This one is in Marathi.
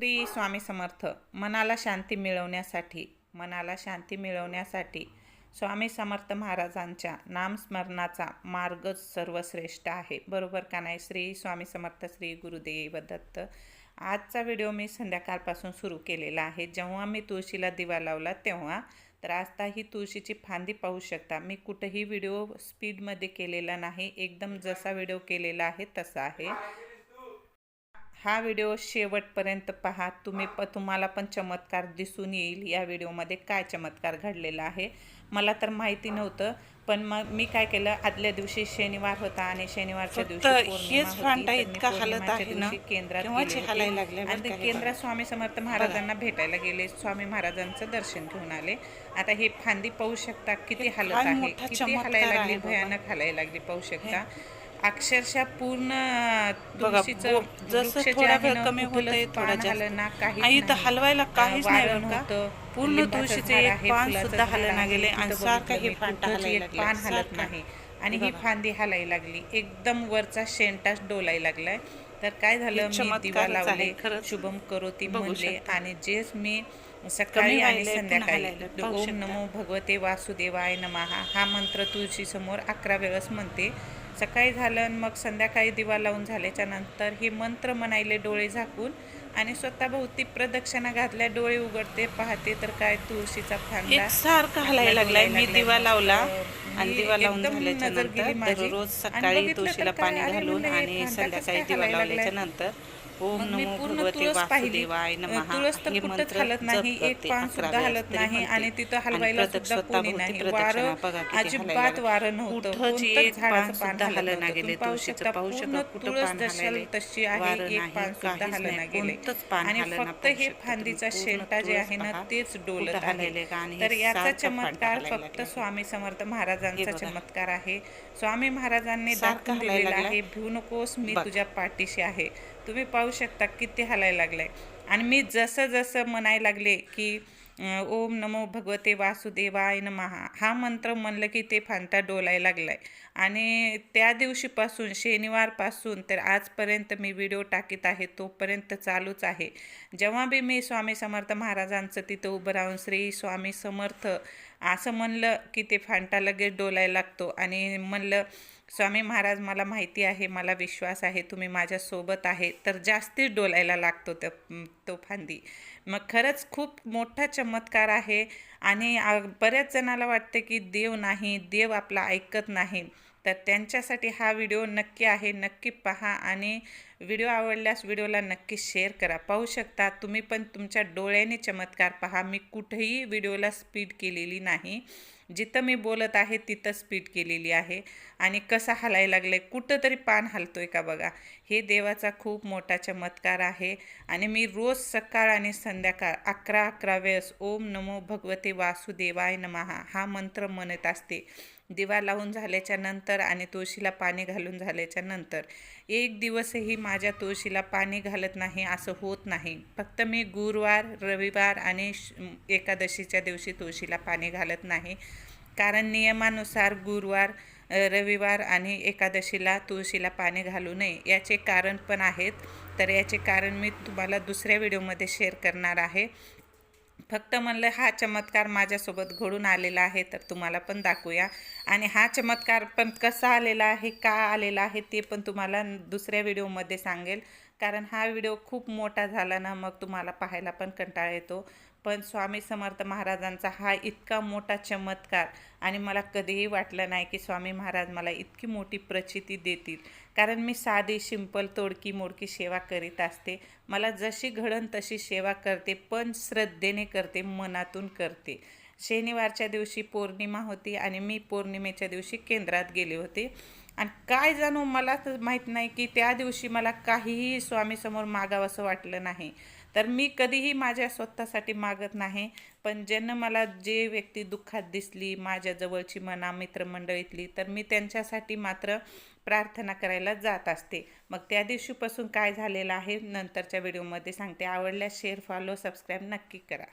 श्री स्वामी समर्थ मनाला शांती मिळवण्यासाठी मनाला शांती मिळवण्यासाठी स्वामी समर्थ महाराजांच्या नामस्मरणाचा मार्गच सर्वश्रेष्ठ आहे. बरोबर का नाही? श्री स्वामी समर्थ श्री गुरुदेव दत्त. आजचा व्हिडिओ मी संध्याकाळपासून सुरू केलेला आहे. जेव्हा मी तुळशीला दिवा लावला तेव्हा तर आता ही तुळशीची फांदी पाहू शकता. मी कुठंही व्हिडिओ स्पीडमध्ये केलेला नाही. एकदम जसा व्हिडिओ केलेला आहे तसा आहे. हा व्हिडिओ शेवटपर्यंत पहा. तुम्ही प तुम्हाला पण चमत्कार दिसून येईल या व्हिडिओमध्ये काय चमत्कार घडलेला आहे. मला तर माहिती नव्हतं पण मग मी काय केलं आदल्या दिवशी शनिवार होता आणि शनिवारच्या दिवशी केंद्रात केंद्रात स्वामी समर्थ महाराजांना भेटायला गेले. स्वामी महाराजांचं दर्शन घेऊन आले. आता हे फांदी पाहू शकता किती हालत आहे. किती हालायला लागली. भयानक हालायला लागली पाहू शकता. अक्षरशः पूर्ण जसं थोडा वेळ कमी होतंय, थोडा जास्त. इथं नाही. हलवायला काहीच नाही का? पूर्ण तुळशीचे एक पान सुद्धा आहे. गेले आणि सारखं हे पान हलत. नाही आणि हे. फांदी हलायला लागली एकदम वरचा शेंटाच डोलायला लागलाय तर काय झालं मी दिवा लावले. शुभम करोती म्हणले. आणि जेच मी सकाळी आणि संध्याकाळी ओम. नमो भगवते वासुदेवाय नमहा हा मंत्र तुळशी समोर अकरा वेळेस म्हणते सकाळी झालं आणि मग संध्याकाळी दिवा लावून झाल्याच्यानंतर हे मंत्र म्हणायले डोळे झाकून आणि स्वतः भोवती प्रदक्षिणा घातल्या डोळे उघडते पाहते तर काय तुळशीचा फांदा सारखं हलायला लागलाय मी. दिवा लावला मग आणि दिवा लावून झाल्याच्यानंतर आणि सकाळी तुळशीला पाणी घालून हे आणि संध्याकाळी दिवा लावल्याच्या? नंतर ओम मी पूर्ण तुळस पाहिली तुळस तर कुठंच हलत नाही एक पान सुद्धा हलत नाही. आणि तिथं हलवायला सुद्धा कोणी नाही वारं अजिबात. वारं नव्हतं झाडाचं पान हलत पाहू शकता पूर्ण तुळस दशल. तशी आहे एक पान सुद्धा नाही. गेले आणि फक्त हे फांदीचा. शेंटा जे आहे ना तेच डोलत आहे तर याचा चमत्कार फक्त. स्वामी समर्थ महाराजांचा. चमत्कार आहे स्वामी महाराजांनी दाखवून दिलेला. आहे भिवू नकोस मी. तुझ्या पाठीशी आहे तुम्ही पाहू शकता किती हलायला आहे आणि मी जसं जसं म्हणायला लागले की ओम नमो भगवते वासुदेवाय नमहा हा मंत्र म्हणलं की ते फांटा डोलायला आहे आणि त्या दिवशीपासून शनिवारपासून तर आजपर्यंत मी व्हिडिओ टाकीत आहे तोपर्यंत चालूच आहे. जेव्हा बी मी स्वामी समर्थ महाराजांचं तिथं उभं राहून श्री स्वामी समर्थ असं म्हणलं की ते फांटा लगेच डोलायला लागतो. आणि म्हणलं स्वामी महाराज मला माहिती आहे मला विश्वास आहे तुम्ही माझ्यासोबत आहे. तर जास्तीच डोलायला लागतो त्या तो फांदी. मग खरंच खूप मोठा चमत्कार आहे. आणि बऱ्याच जणाला वाटते की देव नाही देव आपला ऐकत नाही. तर त्यांच्यासाठी हा व्हिडिओ नक्की आहे. नक्की पहा आणि व्हिडिओ आवडल्यास व्हिडिओला नक्की शेअर करा. पाहू शकता तुम्ही पण तुमच्या डोळ्याने चमत्कार पहा. मी कुठेही व्हिडिओला स्पीड केलेली नाही. जिथं मी बोलत आहे तिथं स्पीड केलेली आहे. आणि कसा हलायला लागलं कुठं तरी पान हलतोय का बघा? हे देवाचा खूप मोठा चमत्कार आहे. आणि मी रोज सकाळ आणि संध्याकाळ अकरा अकरा वेळेस ओम नमो भगवते वासुदेवाय नमहा हा मंत्र म्हणत असते. दिवा लावून झाल्याच्यानंतर आणि तुळशीला पाणी घालून झाल्याच्यानंतर. एक दिवसही माझ्या तुळशीला पाणी घालत नाही असं होत नाही. फक्त मी गुरुवार रविवार आणि श- एकादशीच्या दिवशी तुळशीला पाणी घालत नाही. कारण नियमानुसार गुरुवार रविवार आणि एकादशीला तुळशीला पाणी घालू नये याचे कारण पण आहेत. तर याचे कारण मी तुम्हाला दुसऱ्या व्हिडिओमध्ये शेअर करणार आहे. फक्त म्हणलं हा चमत्कार माझ्यासोबत घडून आलेला आहे तर तुम्हाला पण दाखवूया. आणि हा चमत्कार पण कसा आलेला आहे का आलेला आहे ते पण तुम्हाला दुसऱ्या व्हिडिओमध्ये सांगेल. कारण हा व्हिडिओ खूप मोठा झाला ना मग तुम्हाला पाहायला पण कंटाळा येतो. पण स्वामी समर्थ महाराजांचा हा इतका मोठा चमत्कार आणि मला कधीही वाटलं नाही की स्वामी महाराज मला इतकी मोठी प्रचिती देतील. कारण मी साधी सिंपल तोडकी मोडकी सेवा करीत असते. मला जशी घडण तशी सेवा करते पण श्रद्धेने करते मनातून करते. शनिवारच्या दिवशी पौर्णिमा होती आणि मी पौर्णिमेच्या दिवशी केंद्रात गेले होते. आणि काय जाणू मला तर माहीत नाही की त्या दिवशी मला काहीही स्वामीसमोर मागावंसं वाटलं नाही. तर मी कधीही माझ्या स्वतःसाठी मागत नाही पण ज्यांना मला जे व्यक्ती दुःखात दिसली माझ्या जवळची मना मित्रमंडळीतली तर मी त्यांच्यासाठी मात्र प्रार्थना करायला जात असते. मग त्या दिवशीपासून काय झालेलं आहे नंतरच्या व्हिडिओमध्ये सांगते. आवडल्यास शेअर फॉलो सबस्क्राईब नक्की करा.